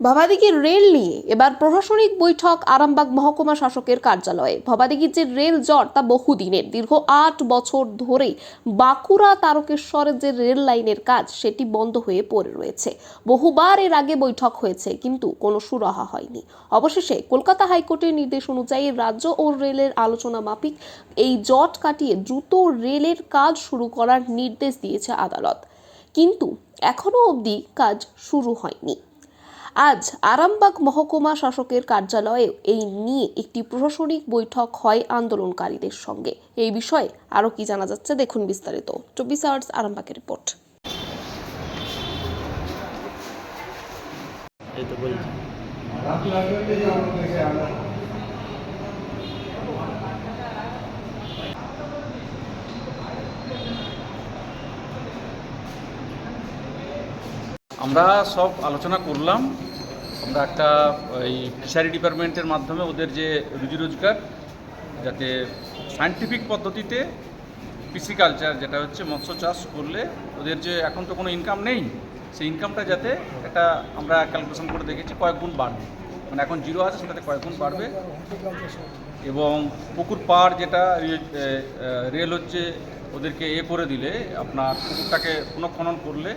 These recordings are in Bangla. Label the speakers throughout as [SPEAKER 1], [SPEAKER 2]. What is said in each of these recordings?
[SPEAKER 1] ভবাদিঘির রেল নিয়ে এবার প্রশাসনিক বৈঠক আরামবাগ মহকুমা শাসকের কার্যালয়ে। ভবাদিঘির যে রেল জট তা বহুদিনের, দীর্ঘ আট বছর ধরে বাঁকুড়া তারকেশ্বরের যে রেল লাইনের কাজ সেটি বন্ধ হয়ে পড়ে রয়েছে। বহুবার এর আগে বৈঠক হয়েছে, কিন্তু কোনো সুরাহা হয়নি। অবশেষে কলকাতা হাইকোর্টের নির্দেশ অনুযায়ী রাজ্য ও রেলের আলোচনা মাফিক এই জট কাটিয়ে দ্রুত রেলের কাজ শুরু করার নির্দেশ দিয়েছে আদালত। কিন্তু এখনও অবধি কাজ শুরু হয়নি। আজ আরামবাগ মহকুমা শাসকের কার্যালয়ে এই নিয়ে একটি প্রশাসনিক বৈঠক হয় আন্দোলনকারীদের সঙ্গে। এই বিষয়ে আরও কি জানা যাচ্ছে দেখুন বিস্তারিত। চব্বিশ আওয়ার্স আরামবাগের রিপোর্ট।
[SPEAKER 2] এই তো বলছি।
[SPEAKER 3] আমরা সব আলোচনা করলাম। আমরা একটা, এই ফিশারি ডিপার্টমেন্টের মাধ্যমে ওদের যে রুজি রোজগার, যাতে সায়েন্টিফিক পদ্ধতিতে পিসিকালচার যেটা হচ্ছে মৎস্য চাষ করলে ওদের যে এখন তো কোনো ইনকাম নেই, সেই ইনকামটা যাতে একটা আমরা ক্যালকুলেশন করে দেখেছি কয়েক গুণ বাড়বে। মানে এখন জিরো আছে, সেটাতে কয়েক গুণ বাড়বে। এবং পুকুর পাড় যেটা রেল হচ্ছে ওদেরকে এ করে দিলে, আপনার পুকুরটাকে পুনঃখনন করলে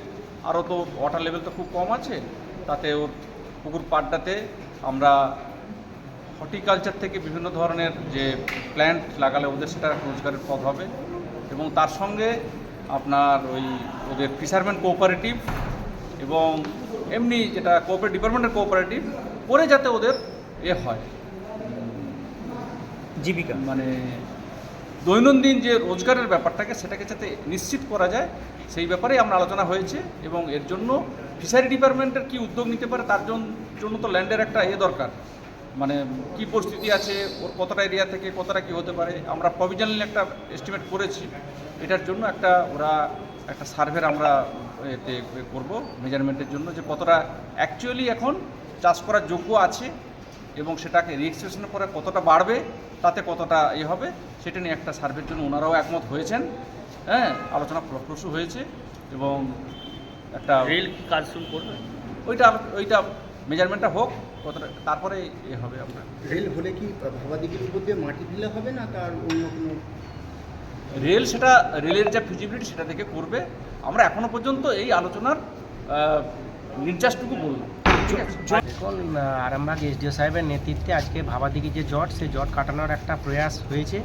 [SPEAKER 3] আরও তো ওয়াটার লেভেল তো খুব কম আছে তাতে ওর পুকুর পাড়টাতে আমরা হর্টিকালচার থেকে বিভিন্ন ধরনের যে প্ল্যান্ট লাগালে ওদের সেটা রোজগারের পথ হবে এবং তার সঙ্গে আপনার ওই ওদের ফিশারম্যান কোঅপারেটিভ এবং এমনি যেটা কোঅপারেটিভ ডিপার্টমেন্টের কোঅপারেটিভ করে যাতে ওদের এ হয়।
[SPEAKER 2] জীবিকা।
[SPEAKER 3] মানে দৈনন্দিন যে রোজগারের ব্যাপারটাকে সেটাকে যাতে নিশ্চিত করা যায়, সেই ব্যাপারে আমরা আলোচনা হয়েছে এবং এর জন্য ফিশারি ডিপার্টমেন্টের কি উদ্যোগ নিতে পারে তার জন্য তো ল্যান্ডের একটা এ দরকার। মানে কি পরিস্থিতি আছে, ওর কতটা এরিয়া থেকে কতটা কি হতে পারে, আমরা প্রভিজনালি একটা এস্টিমেট করেছি। এটার জন্য একটা ওরা একটা সার্ভের আমরা এতে করব, মেজারমেন্টের জন্য যে কতটা অ্যাকচুয়ালি এখন চাষ করার যোগ্য আছে। এবং সেটাকে রেজিস্ট্রেশনের পরে কতটা বাড়বে তাতে কতটা এ হবে সেটা নিয়ে একটা সার্ভের জন্য ওনারাও একমত হয়েছেন। হ্যাঁ আলোচনা ফলপ্রসূ হয়েছে এবং একটা
[SPEAKER 2] রেল কি কাজ শুরু করবে?
[SPEAKER 3] ওইটা ওইটা মেজারমেন্টটা হোক কতটা তারপরে এ হবে আপনার
[SPEAKER 4] রেল হলে কি ভাবাদিঘির উপর দিয়ে মাটি দিলে হবে না তার অন্য কোনো?
[SPEAKER 3] রেল সেটা রেলের যা ফিজিবিলিটি সেটা থেকে করবে। আমরা এখনও পর্যন্ত এই আলোচনার নির্যাসটুকু বললাম।
[SPEAKER 5] আরামবাগ এসডিও সাহেবের নেতৃত্বে আজকে ভাবাদিঘি যে জট সেই জট কাটানোর একটা প্রয়াস হয়েছে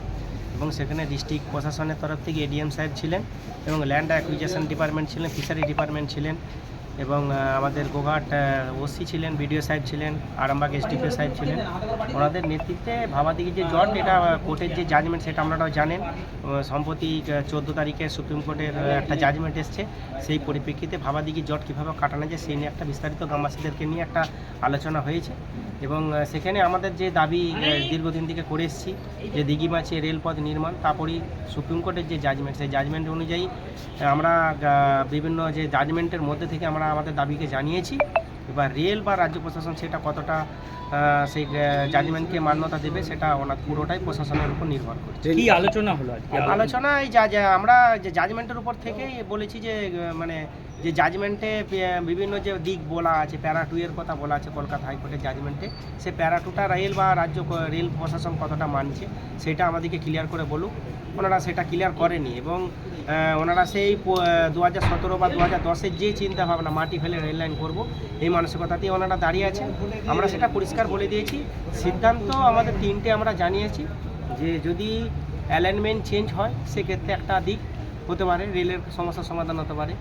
[SPEAKER 5] এবং সেখানে ডিস্ট্রিক্ট প্রশাসনের তরফ থেকে এডিএম সাহেব ছিলেন এবং ল্যান্ড অ্যাকুইজেশন ডিপার্টমেন্ট ছিলেন, ফিশারি ডিপার্টমেন্ট ছিলেন এবং আমাদের গোঘাট ওসি ছিলেন, বিডিও সাহেব ছিলেন, আরামবাগ এসডিপিও সাহেব ছিলেন। ওনাদের নেতৃত্বে ভাবাদিঘি যে জট, এটা কোর্টের যে জাজমেন্ট সেটা আপনারাও জানেন। সম্প্রতি চোদ্দ তারিখে সুপ্রিম কোর্টের একটা জাজমেন্ট এসছে। সেই পরিপ্রেক্ষিতে ভাবাদিঘি জট কীভাবে কাটানো যায়, সেই নিয়ে একটা বিস্তারিত গ্রামবাসীদেরকে নিয়ে একটা আলোচনা হয়েছে। এবং সেখানে আমাদের যে দাবি দীর্ঘদিন থেকে করে এসেছি, যে দিঘিমাছে রেলপথ নির্মাণ, তারপরেই সুপ্রিম কোর্টের যে জাজমেন্ট সেই জাজমেন্ট অনুযায়ী আমরা বিভিন্ন যে জাজমেন্টের মধ্যে থেকে আমরা আমাদের দাবিকে জানিয়েছি। এবার রেল বা রাজ্য প্রশাসন সেটা কতটা সেই জাজমেন্টকে মান্যতা দেবে সেটা ওনার পুরোটাই প্রশাসনের উপর নির্ভর করছে।
[SPEAKER 2] কি আলোচনা হলো আজকে?
[SPEAKER 5] আলোচনায় যা যা আমরা যে জাজমেন্টের উপর থেকেই বলেছি যে মানে যে জাজমেন্টে বিভিন্ন যে দিক বলা আছে প্যারা টু এর কথা বলা আছে কলকাতা হাইকোর্টের জাজমেন্টে সে প্যারা টুটা রেল বা রাজ্য রেল প্রশাসন কতটা মানছে, সেটা আমাদেরকে ক্লিয়ার করে বলুক। ওনারা সেটা ক্লিয়ার করেনি এবং ওনারা সেই দু হাজার সতেরো বা দু হাজার দশের যে চিন্তা ভাবনা মাটি ফেলে রেল লাইন করব, এই মানসিকতাতেই ওনারা দাঁড়িয়ে আছেন। আমরা সেটা পরিষ্কার বলে দিয়েছি। সিদ্ধান্ত আমাদের তিনটে আমরা জানিয়েছি যে যদি অ্যালাইনমেন্ট চেঞ্জ হয়, সেক্ষেত্রে একটা দিক হতে পারে, রেলের সমস্যার সমাধান হতে পারে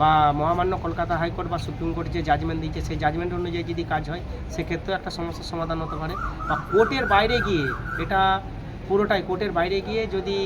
[SPEAKER 5] বা মহামান্য কলকাতা হাইকোর্ট বা সুপ্রিম কোর্ট যে জাজমেন্ট দিয়েছে, সেই জাজমেন্ট অনুযায়ী যদি কাজ হয় সেক্ষেত্রেও একটা সমস্যার সমাধান হতে পারে। বা কোর্টের বাইরে গিয়ে, এটা পুরোটাই কোর্টের বাইরে গিয়ে যদি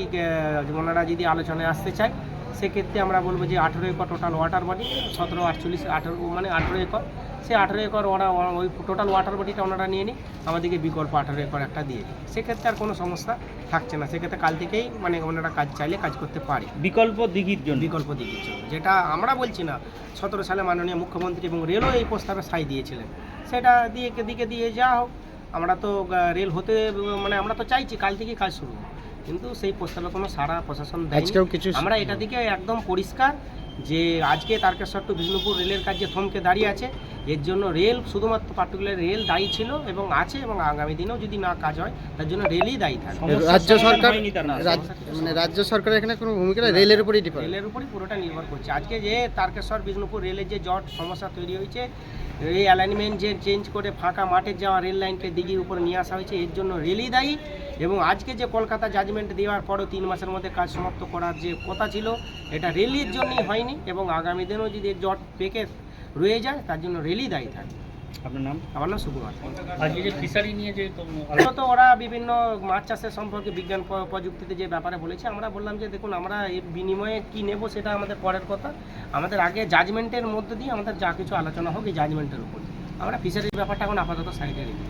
[SPEAKER 5] ওনারা যদি আলোচনায় আসতে চায়, সেক্ষেত্রে আমরা বলব যে আঠেরো একর টোটাল ওয়াটার বডি সতেরো আটচল্লিশ, আঠেরো মানে আঠেরো একর। সেই আঠেরো একর ওরা ওই টোটাল ওয়াটার বডিটা ওনারা নিয়ে নিই আমাদেরকে বিকল্প আঠেরো একর একটা দিয়ে দিই সেক্ষেত্রে আর কোনো সমস্যা থাকছে না। সেক্ষেত্রে কাল থেকেই মানে ওনারা কাজ চাইলে কাজ করতে পারে।
[SPEAKER 2] বিকল্প দিঘির জন্য?
[SPEAKER 5] বিকল্প দিঘির জন্য। যেটা আমরা বলছি না সতেরো সালে মাননীয় মুখ্যমন্ত্রী এবং রেলও এই প্রস্তাবে সাই দিয়েছিলেন। সেটা দিয়ে দিকে দিয়ে যা হোক আমরা তো রেল হতে মানে আমরা তো চাইছি কাল থেকেই কাজ শুরু কিন্তু সেই প্রস্তাবে কোনো সারা প্রশাসন
[SPEAKER 4] আজকেও কিছু
[SPEAKER 5] আমরা এটা দিকে একদম পরিষ্কার যে আজকে তারকেশ্বর টু বিষ্ণুপুর রেলের কাজ যে থমকে দাঁড়িয়ে আছে এর জন্য রেল শুধুমাত্র পার্টিকুলার রেল দায়ী ছিল এবং আছে এবং আগামী দিনেও যদি না কাজ হয় তার জন্য রেলই দায়ী থাকবে।
[SPEAKER 6] রাজ্য সরকার
[SPEAKER 2] মানে।
[SPEAKER 6] মানে রাজ্য সরকার এখানে কোনো ভূমিকা নেই রেলের উপরই
[SPEAKER 5] রেলের উপরই পুরোটা নির্ভর করছে। আজকে যে তারকেশ্বর বিষ্ণুপুর রেলের যে জট সমস্যা তৈরি হয়েছে এই অ্যালাইনমেন্ট যে চেঞ্জ করে ফাঁকা মাঠে যাওয়া রেল লাইনকে দিঘির উপরে নিয়ে আসা হয়েছে, এর জন্য রেলই দায়ী এবং আজকে যে কলকাতা জাজমেন্ট দেওয়ার পরও তিন মাসের মধ্যে কাজ সমাপ্ত করার যে কথা ছিল, এটা রেলির জন্যই হয়নি এবং আগামী দিনেও যদি জট পেকে রয়ে যায়, তার জন্য রেলই দায়ী থাকবে।
[SPEAKER 2] আপনার নাম?
[SPEAKER 5] আমার নাম সুকুমার।
[SPEAKER 2] আজকে যে ফিশারি নিয়ে যে
[SPEAKER 5] তো ওরা বিভিন্ন মাছ চাষের সম্পর্কে বিজ্ঞান প্রযুক্তিতে যে ব্যাপারে বলেছে আমরা বললাম যে দেখুন আমরা এর বিনিময়ে কি নেব সেটা আমাদের পরের কথা। আমাদের আগে জাজমেন্টের মধ্যে দিয়ে আমাদের যা কিছু আলোচনা হোক এই জাজমেন্টের উপর। আমরা ফিশারির ব্যাপারটা এখন আপাতত সাইডে রেখে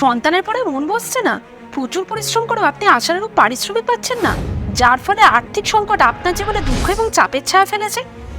[SPEAKER 7] সন্তানের পরে মন বসছে না। প্রচুর পরিশ্রম করেও আপনি আশানুরূপ পারিশ্রমিক পাচ্ছেন না। যার ফলে আর্থিক সংকট আপনার জীবনে দুঃখ এবং চাপের ছায়া ফেলেছে।